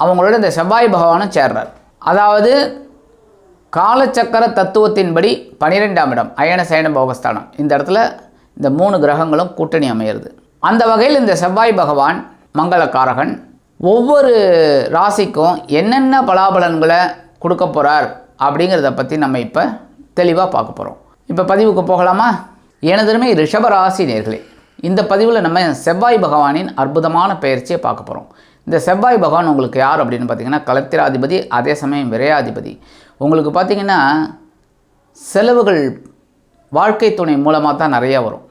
அவங்களோட இந்த செவ்வாய் பகவானும் சேர்றார். அதாவது காலச்சக்கர தத்துவத்தின்படி பனிரெண்டாம் இடம் அயன சயன போகஸ்தானம். இந்த இடத்துல இந்த மூணு கிரகங்களும் கூட்டணி அமையிறது. அந்த வகையில் இந்த செவ்வாய் பகவான் மங்களக்காரகன் ஒவ்வொரு ராசிக்கும் என்னென்ன பலாபலன்களை கொடுக்க போகிறார் அப்படிங்கிறத பற்றி நம்ம இப்போ தெளிவாக பார்க்க போகிறோம் இப்போ பதிவுக்கு போகலாமா? எனதுமே ரிஷபராசி நேர்களே இந்த பதிவில் நம்ம செவ்வாய் பகவானின் அற்புதமான பயிற்சியை பார்க்க போகிறோம் இந்த செவ்வாய் பகவான் உங்களுக்கு யார் அப்படின்னு பார்த்தீங்கன்னா கலத்திராதிபதி அதே சமயம் விரையாதிபதி. உங்களுக்கு பார்த்தீங்கன்னா செலவுகள் வாழ்க்கை துணை மூலமாக தான் நிறையா வரும்.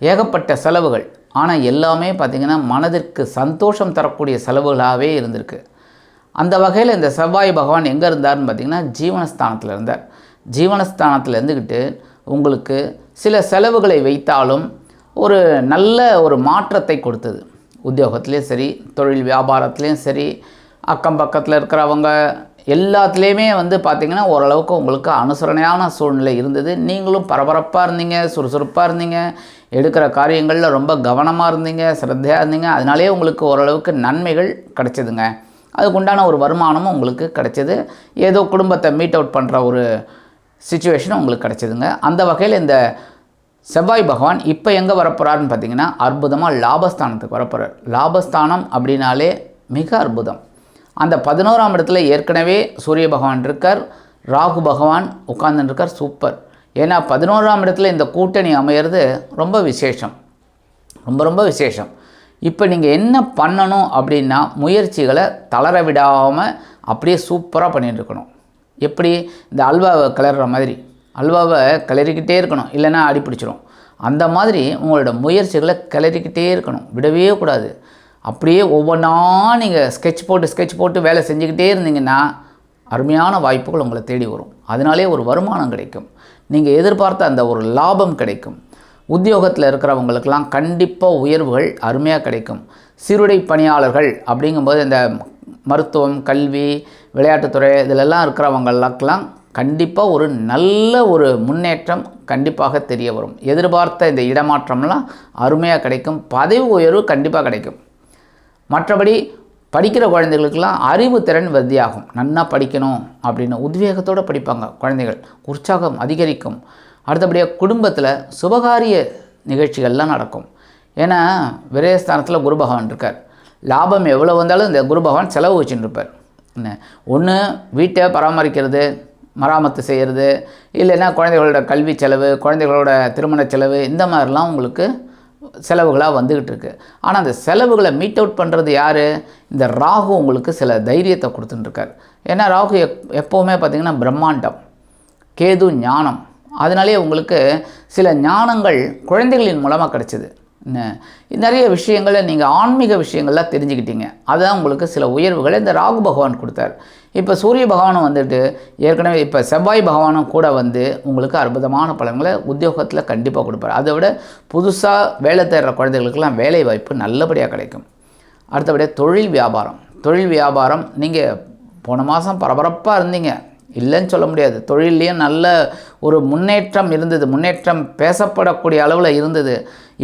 ஏகப்பட்ட செலவுகள். ஆனால் எல்லாமே பார்த்திங்கன்னா மனதிற்கு சந்தோஷம் தரக்கூடிய செலவுகளாகவே இருந்திருக்கு. அந்த வகையில் இந்த செவ்வாய் பகவான் எங்கே இருந்தார்னு பார்த்திங்கன்னா ஜீவனஸ்தானத்தில் இருந்தார். ஜீவனஸ்தானத்தில் இருந்துக்கிட்டு உங்களுக்கு சில செலவுகளை வைத்தாலும் ஒரு நல்ல ஒரு மாற்றத்தை கொடுத்தது. உத்தியோகத்துலேயும் சரி தொழில் வியாபாரத்துலேயும் சரி அக்கம் பக்கத்தில் இருக்கிறவங்க எல்லாத்துலேயுமே வந்து பார்த்திங்கன்னா ஓரளவுக்கு உங்களுக்கு அனுசரணையான சூழ்நிலை இருந்தது. நீங்களும் பரபரப்பாக இருந்தீங்க சுறுசுறுப்பாக இருந்தீங்க எடுக்கிற காரியங்களில் ரொம்ப கவனமாக இருந்தீங்க சிரத்தையாக இருந்தீங்க. அதனாலே உங்களுக்கு ஓரளவுக்கு நன்மைகள் கிடைச்சதுங்க. அதுக்குண்டான ஒரு வருமானமும் உங்களுக்கு கிடச்சிது. ஏதோ குடும்பத்தை மீட் அவுட் பண்ணுற ஒரு சுச்சுவேஷன் உங்களுக்கு கிடச்சிதுங்க. அந்த வகையில் இந்த செவ்வாய் பகவான் இப்போ எங்கே வரப்போகிறாருன்னு பார்த்தீங்கன்னா அற்புதமாக லாபஸ்தானத்துக்கு வரப்போகிறார் லாபஸ்தானம் அப்படின்னாலே மிக அற்புதம். அந்த பதினோராம் இடத்துல ஏற்கனவே சூரிய பகவான் இருக்கார். ராகு பகவான் உட்கார்ந்துருக்கார் சூப்பர். ஏன்னா பதினோராம் இடத்துல இந்த கூட்டணி அமையிறது ரொம்ப விசேஷம். ரொம்ப ரொம்ப விசேஷம். இப்போ நீங்கள் என்ன பண்ணணும் அப்படின்னா முயற்சிகளை தளர விடாமல் அப்படியே சூப்பராக பண்ணிகிட்டு இருக்கணும். எப்படி? இந்த அல்வாவை கிளறுற மாதிரி. அல்வாவை கிளறிக்கிட்டே இருக்கணும் இல்லைன்னா அடி பிடிச்சிரும். அந்த மாதிரி உங்களோட முயற்சிகளை கிளறிக்கிட்டே இருக்கணும். விடவே கூடாது. அப்படியே ஒவ்வொன்றா நீங்கள் ஸ்கெட்ச் போட்டு ஸ்கெட்ச் போட்டு வேலை செஞ்சுக்கிட்டே இருந்தீங்கன்னா அருமையான வாய்ப்புகள் உங்களை தேடி வரும். அதனாலே ஒரு வருமானம் கிடைக்கும். நீங்கள் எதிர்பார்த்த அந்த ஒரு லாபம் கிடைக்கும். உத்தியோகத்தில் இருக்கிறவங்களுக்கெல்லாம் கண்டிப்பாக உயர்வுகள் அருமையாக கிடைக்கும். சீருடை பணியாளர்கள் அப்படிங்கும்போது இந்த மருத்துவம் கல்வி விளையாட்டுத்துறை இதிலெல்லாம் இருக்கிறவங்களுக்கெல்லாம் கண்டிப்பாக ஒரு நல்ல ஒரு முன்னேற்றம் கண்டிப்பாக தெரிய வரும். எதிர்பார்த்த இந்த இடமாற்றம்லாம் அருமையாக கிடைக்கும். பதவி உயர்வு கண்டிப்பாக கிடைக்கும். மற்றபடி படிக்கிற குழந்தைகளுக்கெல்லாம் அறிவு திறன் வதியாகும் நன்னா படிக்கணும் அப்படின்னு உத்வேகத்தோடு படிப்பாங்க குழந்தைகள். உற்சாகம் அதிகரிக்கும். அடுத்தபடியாக குடும்பத்தில் சுபகாரிய நிகழ்ச்சிகள்லாம் நடக்கும். ஏன்னா விரயஸ்தானத்தில் குரு பகவான் இருக்கார். லாபம் எவ்வளோ வந்தாலும் இந்த குரு பகவான் செலவு வச்சுட்டு இருப்பார். என்ன? ஒன்று வீட்டை பராமரிக்கிறது மராமத்து செய்கிறது இல்லைன்னா குழந்தைகளோட கல்வி செலவு குழந்தைகளோட திருமண செலவு இந்த மாதிரிலாம் உங்களுக்கு செலவுகளாக வந்துக்கிட்டு இருக்கு. ஆனால் அந்த செலவுகளை மீட் அவுட் பண்ணுறது யார்? இந்த ராகு உங்களுக்கு சில தைரியத்தை கொடுத்துட்டுருக்கார் ஏன்னா ராகு எப் எப்போவுமே பார்த்திங்கன்னா பிரம்மாண்டம் கேது ஞானம். அதனாலே உங்களுக்கு சில ஞானங்கள் குழந்தைகளின் மூலமாக கிடச்சிது. நிறைய விஷயங்களை நீங்கள் ஆன்மீக விஷயங்கள்லாம் தெரிஞ்சுக்கிட்டீங்க. அதுதான் உங்களுக்கு சில உயர்வுகளை இந்த ராகு பகவான் கொடுத்தார். இப்போ சூரிய பகவானும் வந்துட்டு ஏற்கனவே இப்போ செவ்வாய் பகவானும் கூட வந்து உங்களுக்கு அற்புதமான பலன்களை உத்தியோகத்தில் கண்டிப்பாக கொடுப்பார். அதை விட புதுசாக வேலை தேடுற குழந்தைகளுக்கெல்லாம் வேலை வாய்ப்பு நல்லபடியாக கிடைக்கும். அடுத்தபடியாக தொழில் வியாபாரம். தொழில் வியாபாரம் நீங்கள் போன மாதம் பரபரப்பாக இருந்தீங்க. இல்லைன்னு சொல்ல முடியாது. தொழிலையும் நல்ல ஒரு முன்னேற்றம் இருந்தது. முன்னேற்றம் பேசப்படக்கூடிய அளவில் இருந்தது.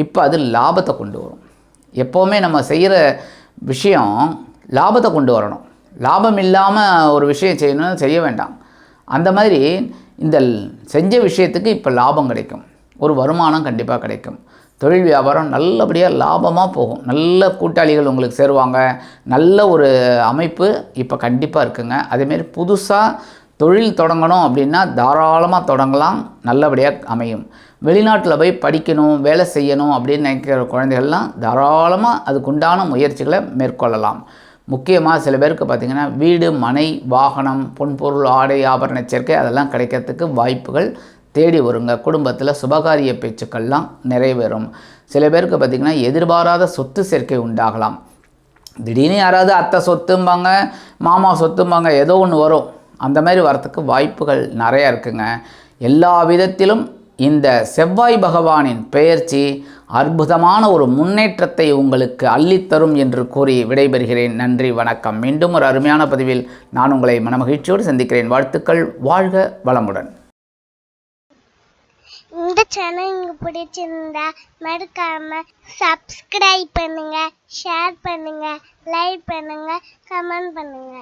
இப்போ அது லாபத்தை கொண்டு வரும். எப்போவுமே நம்ம செய்கிற விஷயம் லாபத்தை கொண்டு வரணும். லாபம் இல்லாமல் ஒரு விஷயம் செய்யணும்னு செய்ய வேண்டாம். அந்த மாதிரி இந்த செஞ்ச விஷயத்துக்கு இப்போ லாபம் கிடைக்கும். ஒரு வருமானம் கண்டிப்பாக கிடைக்கும். தொழில் வியாபாரம் நல்லபடியாக லாபமாக போகும். நல்ல கூட்டாளிகள் உங்களுக்கு சேருவாங்க. நல்ல ஒரு அமைப்பு இப்போ கண்டிப்பாக இருக்குங்க. அதேமாரி புதுசாக தொழில் தொடங்கணும் அப்படின்னா தாராளமாக தொடங்கலாம் நல்லபடியாக அமையும். வெளிநாட்டில் போய் படிக்கணும் வேலை செய்யணும் அப்படின்னு நினைக்கிற குழந்தைகள்லாம் தாராளமாக அதுக்குண்டான முயற்சிகளை மேற்கொள்ளலாம். முக்கியமாக சில பேருக்கு பார்த்திங்கன்னா வீடு மனை வாகனம் பொன்பொருள் ஆடை ஆபரண சேர்க்கை அதெல்லாம் கிடைக்கிறதுக்கு வாய்ப்புகள் தேடி வருங்க. குடும்பத்தில் சுபகாரிய பேச்சுக்கள்லாம் நிறைவேறும். சில பேருக்கு பார்த்திங்கன்னா எதிர்பாராத சொத்து சேர்க்கை உண்டாகலாம். திடீர்னு யாராவது அத்தை சொத்தும்பாங்க மாமா சொத்தும்பாங்க ஏதோ ஒன்று வரும். அந்த மாதிரி வரத்துக்கு வாய்ப்புகள் நிறையா இருக்குங்க. எல்லா விதத்திலும் இந்த செவ்வாய் பகவானின் பெயர்ச்சி அற்புதமான ஒரு முன்னேற்றத்தை உங்களுக்கு அள்ளித்தரும் என்று கூறி விடைபெறுகிறேன். நன்றி வணக்கம். மீண்டும் ஒரு அருமையான பதிவில் நான் உங்களை மனமகிழ்ச்சியோடு சந்திக்கிறேன். வாழ்த்துக்கள் வாழ்க வளமுடன். இந்த சேனல் உங்களுக்கு பிடிச்சிருந்தா மறக்காம சப்ஸ்கிரைப் பண்ணுங்க ஷேர் பண்ணுங்க லைக் பண்ணுங்க கமெண்ட் பண்ணுங்க.